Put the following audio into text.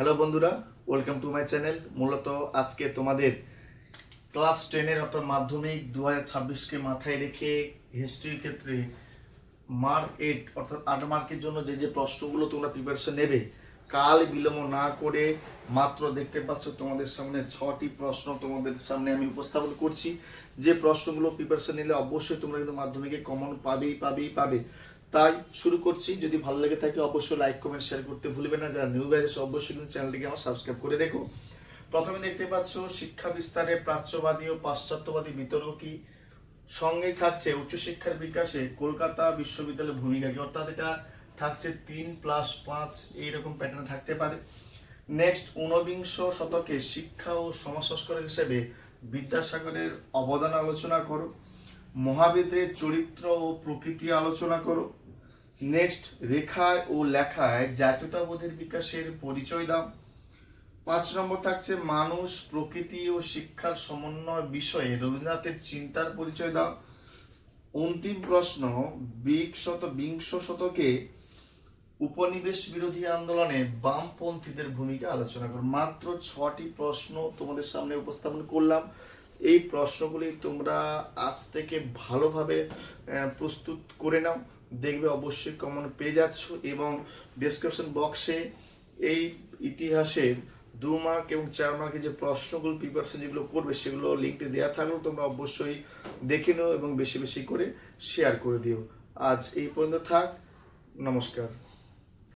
Hello বন্ধুরা। Welcome to my channel মূলত আজকে তোমাদের ক্লাস টেনের অর্থাৎ মাধ্যমিক দু হাজার ছাব্বিশকে মাথায় রেখে হিস্ট্রির ক্ষেত্রে মার্ক এইট অর্থাৎ আট মার্কের জন্য যে যে প্রশ্নগুলো তোমরা প্রিপারেশন নেবে, কাল বিলম্ব না করে মাত্র দেখতে পাচ্ছ তোমাদের সামনে ছটি প্রশ্ন তোমাদের সামনে আমি উপস্থাপন করছি। যে প্রশ্নগুলো প্রিপারেশন নিলে অবশ্যই তোমরা কিন্তু মাধ্যমিকে কমন পাবেই পাবেই, পাবে। তাই শুরু করছি। যদি ভালো লেগে থাকে অবশ্যই লাইক কমেন্ট শেয়ার করতে ভুলবে না। যারা নিউ ব্যাচ অবশ্যই কিন্তু চ্যানেলটিকে আমার সাবস্ক্রাইব করে রেখো। প্রথমে দেখতে পাচ্ছ, শিক্ষা বিস্তারে প্রাচ্যবাদী ও পাশ্চাত্যবাদী বিতর্ক কি সঙ্গে থাকছে উচ্চশিক্ষার বিকাশে কলকাতা বিশ্ববিদ্যালয়ের ভূমিকা কি? অর্থাৎ এটা থাকছে তিন প্লাস পাঁচ, এইরকম প্যাটার্ন থাকতে পারে। নেক্সট ঊনবিংশ শতকে শিক্ষা ও সমাজ সংস্কারক হিসেবে বিদ্যাসাগরের অবদান আলোচনা করো। মহাবীরের চরিত্র ও প্রকৃতি আলোচনা করো। নেক্সট রেখায় ও লেখায় জাতীয়তাবোধের বিকাশের পরিচয় দাও। পাঁচ নম্বর থাকছে, মানুষ, প্রকৃতি ও শিক্ষার সমন্বয় বিষয়ে রবীন্দ্রনাথের চিন্তার পরিচয় দাও। অন্তিম প্রশ্ন, বিংশত, বিংশ শতকে উপনিবেশ বিরোধী আন্দোলনে বামপন্থীদের ভূমিকা আলোচনা করো। মাত্র ছটি প্রশ্ন তোমাদের সামনে উপস্থাপন করলাম। এই প্রশ্নগুলি তোমরা আজ থেকে ভালোভাবে প্রস্তুত করে নাও। দেখবে অবশ্যই কমন পেয়ে যাচ্ছ এবং ডেসক্রিপশন বক্সে এই ইতিহাসের দু মার্ক এবং চার মার্কের যে প্রশ্নগুলো প্রিপারেশন যেগুলো করবে, সেগুলো লিঙ্কটি দেওয়া থাকলেও তোমরা অবশ্যই দেখে নিও এবং বেশি বেশি করে শেয়ার করে দিও। আজ এই পর্যন্ত থাক। নমস্কার।